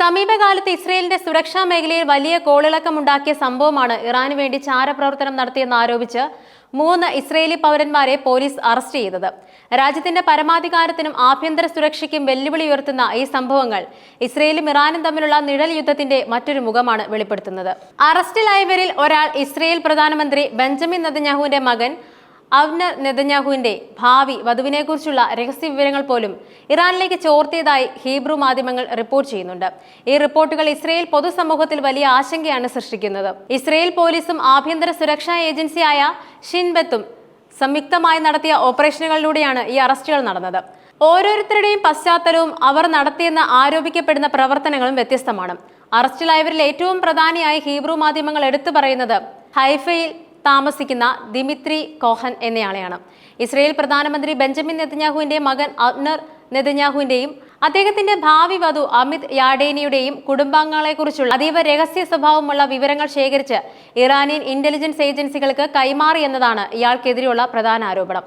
സമീപകാലത്ത് ഇസ്രയേലിന്റെ സുരക്ഷാ മേഖലയിൽ വലിയ കോളിളക്കമുണ്ടാക്കിയ സംഭവമാണ് ഇറാനു വേണ്ടി ചാരപ്രവർത്തനം നടത്തിയെന്നാരോപിച്ച് മൂന്ന് ഇസ്രയേലി പൗരന്മാരെ പോലീസ് അറസ്റ്റ് ചെയ്തത്. രാജ്യത്തിന്റെ പരമാധികാരത്തിനും ആഭ്യന്തര സുരക്ഷയ്ക്കും വെല്ലുവിളി ഉയർത്തുന്ന ഈ സംഭവങ്ങൾ ഇസ്രയേലും ഇറാനും തമ്മിലുള്ള നിഴൽ യുദ്ധത്തിന്റെ മറ്റൊരു മുഖമാണ് വെളിപ്പെടുത്തുന്നത്. അറസ്റ്റിലായവരിൽ ഒരാൾ ഇസ്രയേൽ പ്രധാനമന്ത്രി ബെഞ്ചമിൻ നെതന്യാഹുവിന്റെ മകൻ അവ്നർ നെതന്യാഹുവിന്റെ ഭാവി വധുവിനെക്കുറിച്ചുള്ള രഹസ്യ വിവരങ്ങൾ പോലും ഇറാനിലേക്ക് ചോർത്തിയതായി ഹീബ്രു മാധ്യമങ്ങൾ റിപ്പോർട്ട് ചെയ്യുന്നുണ്ട്. ഈ റിപ്പോർട്ടുകൾ ഇസ്രയേൽ പൊതുസമൂഹത്തിൽ വലിയ ആശങ്കയാണ് സൃഷ്ടിക്കുന്നത്. ഇസ്രയേൽ പോലീസും ആഭ്യന്തര സുരക്ഷാ ഏജൻസിയായ ഷിൻബത്തും സംയുക്തമായി നടത്തിയ ഓപ്പറേഷനുകളിലൂടെയാണ് ഈ അറസ്റ്റുകൾ നടന്നത്. ഓരോരുത്തരുടെയും പശ്ചാത്തലവും അവർ നടത്തിയെന്ന് ആരോപിക്കപ്പെടുന്ന പ്രവർത്തനങ്ങളും വ്യത്യസ്തമാണ്. അറസ്റ്റിലായവരിൽ ഏറ്റവും പ്രധാനിയായി ഹീബ്രു മാധ്യമങ്ങൾ എടുത്തു പറയുന്നത് ഹൈഫയിൽ താമസിക്കുന്ന ദിമിത്രി കോഹൻ എന്നയാളെയാണ്. ഇസ്രയേൽ പ്രധാനമന്ത്രി ബെഞ്ചമിൻ നെതന്യാഹുവിന്റെ മകൻ അബ്നർ നെതന്യാഹുവിന്റെയും അദ്ദേഹത്തിന്റെ ഭാവി വധു അമിത് യാഡേനിയുടെയും കുടുംബാംഗങ്ങളെക്കുറിച്ചുള്ള അതീവ രഹസ്യ സ്വഭാവമുള്ള വിവരങ്ങൾ ശേഖരിച്ച് ഇറാനിയൻ ഇന്റലിജൻസ് ഏജൻസികൾക്ക് കൈമാറി എന്നതാണ് ഇയാൾക്കെതിരെയുള്ള പ്രധാന ആരോപണം.